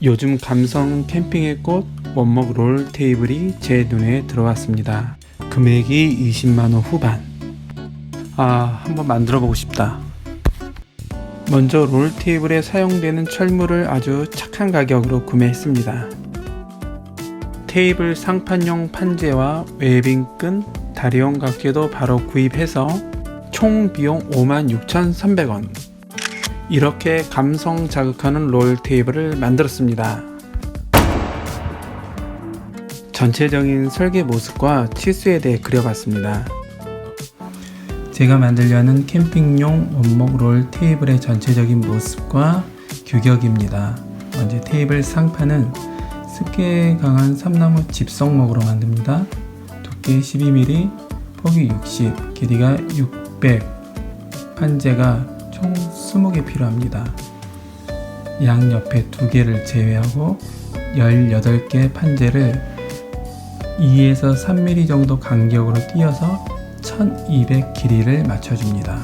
요즘 감성 캠핑의 꽃 원목 롤 테이블이 제 눈에 들어왔습니다. 금액이 20만원 후반. 아, 한번 만들어 보고 싶다. 먼저 롤 테이블에 사용되는 철물을 아주 착한 가격으로 구매했습니다. 테이블 상판용 판재와 웨빙끈, 다리용 각재도 바로 구입해서 총 비용 56,300원. 이렇게 감성 자극하는 롤 테이블을 만들었습니다. 전체적인 설계 모습과 치수에 대해 그려봤습니다. 제가 만들려는 캠핑용 원목 롤 테이블의 전체적인 모습과 규격입니다. 먼저 테이블 상판은 습기에 강한 삼나무 집성목으로 만듭니다. 두께 12mm, 폭이 60, 길이가 600, 판재가 총 20개 필요합니다. 양 옆에 두 개를 제외하고 18개 판재를 2에서 3mm 정도 간격으로 띄어서 1200 길이를 맞춰줍니다.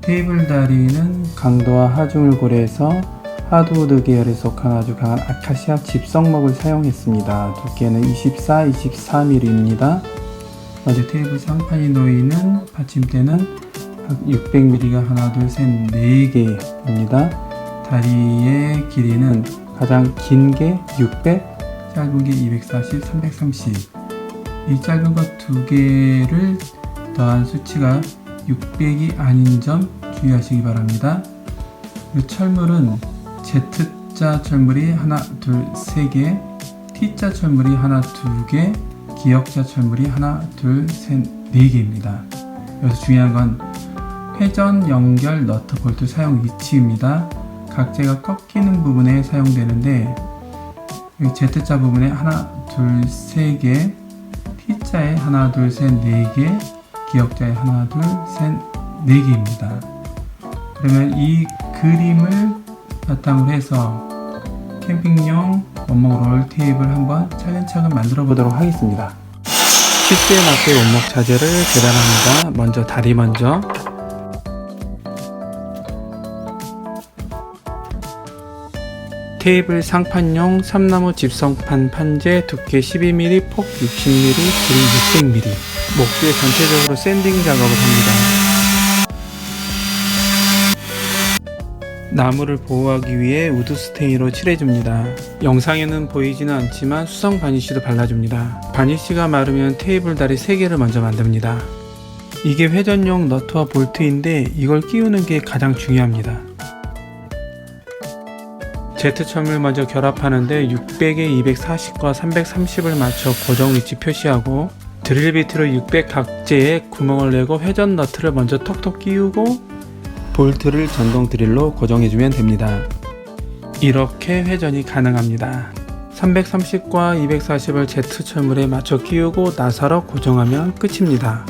테이블 다리는 강도와 하중을 고려해서 하드우드 계열에 속한 아주 강한 아카시아 집성목을 사용했습니다. 두께는 24, 24mm입니다. 먼저 테이블 상판이 놓이는 받침대는 600mm가 하나, 둘, 셋, 네 개입니다. 다리의 길이는 가장 긴 게 600, 짧은 게 240, 330. 이 짧은 것 두 개를 더한 수치가 600이 아닌 점 주의하시기 바랍니다. 이 철물은 Z자 철물이 하나, 둘, 세 개, T자 철물이 하나, 두 개, 기역자 철물이 하나, 둘, 셋, 네 개입니다. 여기서 중요한 건 회전 연결 너트 볼트 사용 위치입니다. 각재가 꺾이는 부분에 사용되는데 Z자 부분에 하나, 둘, 세 개, T자에 하나, 둘, 셋, 네 개, 기역자에 하나, 둘, 셋, 네 개입니다. 그러면 이 그림을 바탕으로 해서 캠핑용 원목 롤 테이블 한번 차근차근 만들어 보도록 하겠습니다. 실수에 맞게 원목 자재를 계단합니다. 먼저 다리 먼저 테이블 상판용 삼나무 집성판 판재 두께 12mm, 폭 60mm, 길이 600mm. 목뒤에 전체적으로 샌딩 작업을 합니다. 나무를 보호하기 위해 우드 스테인으로 칠해줍니다. 영상에는 보이지는 않지만 수성 바니쉬도 발라줍니다. 바니쉬가 마르면 테이블 다리 3개를 먼저 만듭니다. 이게 회전용 너트와 볼트인데 이걸 끼우는 게 가장 중요합니다. Z점을 먼저 결합하는데 600에 240과 330을 맞춰 고정 위치 표시하고 드릴 비트로 600 각재에 구멍을 내고 회전 너트를 먼저 톡톡 끼우고 볼트를 전동 드릴로 고정해주면 됩니다. 이렇게 회전이 가능합니다. 330과 240을 Z철물에 맞춰 끼우고 나사로 고정하면 끝입니다.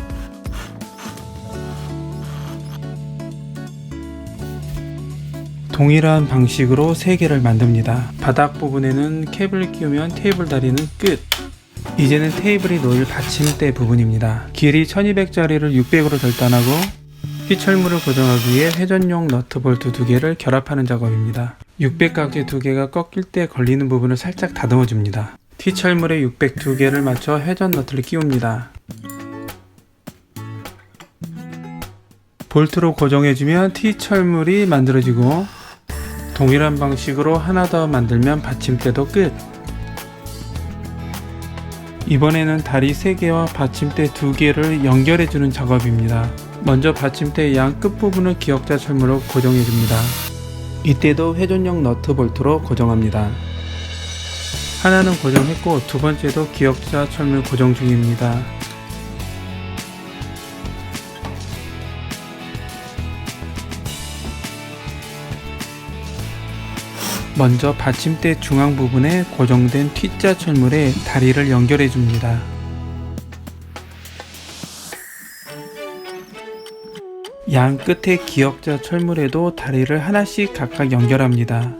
동일한 방식으로 3개를 만듭니다. 바닥 부분에는 캡을 끼우면 테이블 다리는 끝. 이제는 테이블이 놓일 받침대 부분입니다. 길이 1200짜리를 600으로 절단하고 휘철물을 고정하기 위해 회전용 너트 볼트 두 개를 결합하는 작업입니다. 600각재 두 개가 꺾일 때 걸리는 부분을 살짝 다듬어 줍니다. T철물에 600 두 개를 맞춰 회전 너트를 끼웁니다. 볼트로 고정해주면 T철물이 만들어지고 동일한 방식으로 하나 더 만들면 받침대도 끝. 이번에는 다리 3개와 받침대 2개를 연결해주는 작업입니다. 먼저 받침대 양 끝부분을 기역자 철물로 고정해줍니다. 이때도 회전용 너트 볼트로 고정합니다. 하나는 고정했고 두 번째도 기역자 철물 고정 중입니다. 먼저 받침대 중앙 부분에 고정된 T자 철물에 다리를 연결해 줍니다. 양 끝에 기역자 철물에도 다리를 하나씩 각각 연결합니다.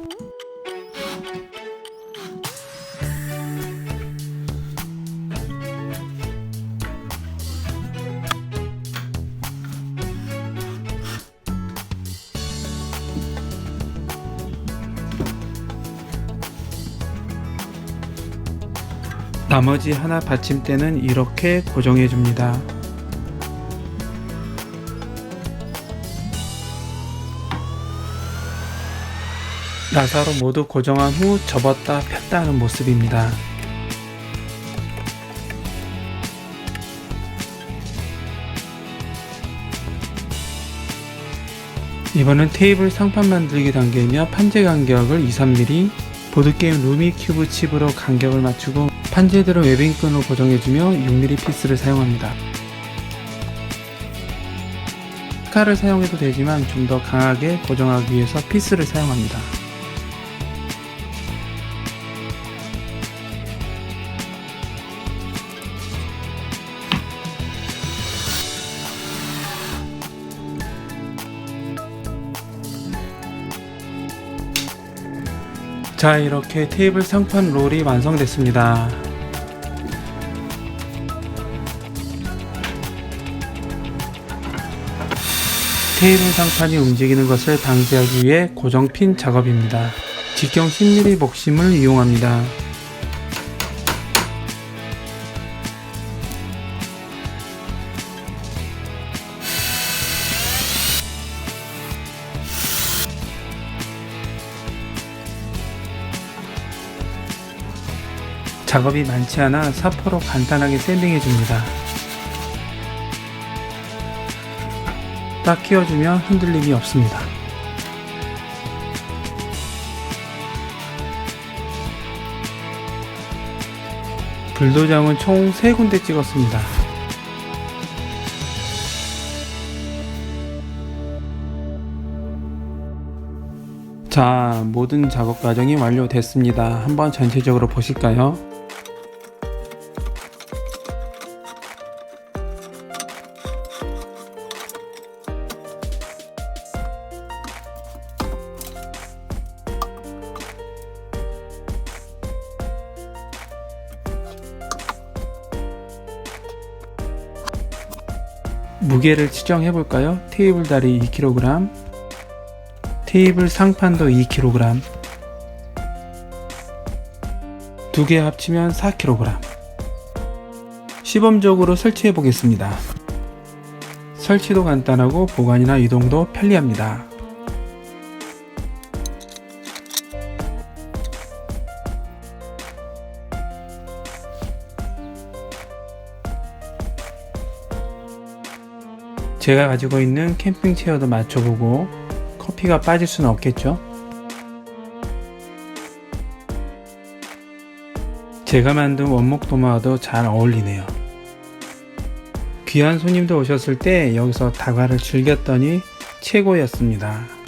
나머지 하나 받침대는 이렇게 고정해 줍니다. 나사로 모두 고정한 후 접었다 폈다 하는 모습입니다. 이번은 테이블 상판 만들기 단계이며 판재 간격을 2, 3mm, 보드게임 루미 큐브 칩으로 간격을 맞추고 판재대로 웨빙끈을 고정해주며 6mm 피스를 사용합니다. 스카를 사용해도 되지만 좀 더 강하게 고정하기 위해서 피스를 사용합니다. 자 이렇게 테이블 상판 롤이 완성됐습니다. 테이블 상판이 움직이는 것을 방지하기 위해 고정 핀 작업입니다. 직경 10mm 복심을 이용합니다. 작업이 많지 않아 사포로 간단하게 샌딩해 줍니다. 딱 끼워주면 흔들림이 없습니다. 불도장은 총 3군데 찍었습니다. 자, 모든 작업 과정이 완료됐습니다. 한번 전체적으로 보실까요? 무게를 측정해 볼까요? 테이블 다리 2kg, 테이블 상판도 2kg, 두 개 합치면 4kg. 시범적으로 설치해 보겠습니다. 설치도 간단하고 보관이나 이동도 편리합니다. 제가 가지고 있는 캠핑 체어도 맞춰보고 커피가 빠질 수는 없겠죠. 제가 만든 원목 도마와도 잘 어울리네요. 귀한 손님들 오셨을 때 여기서 다과를 즐겼더니 최고였습니다.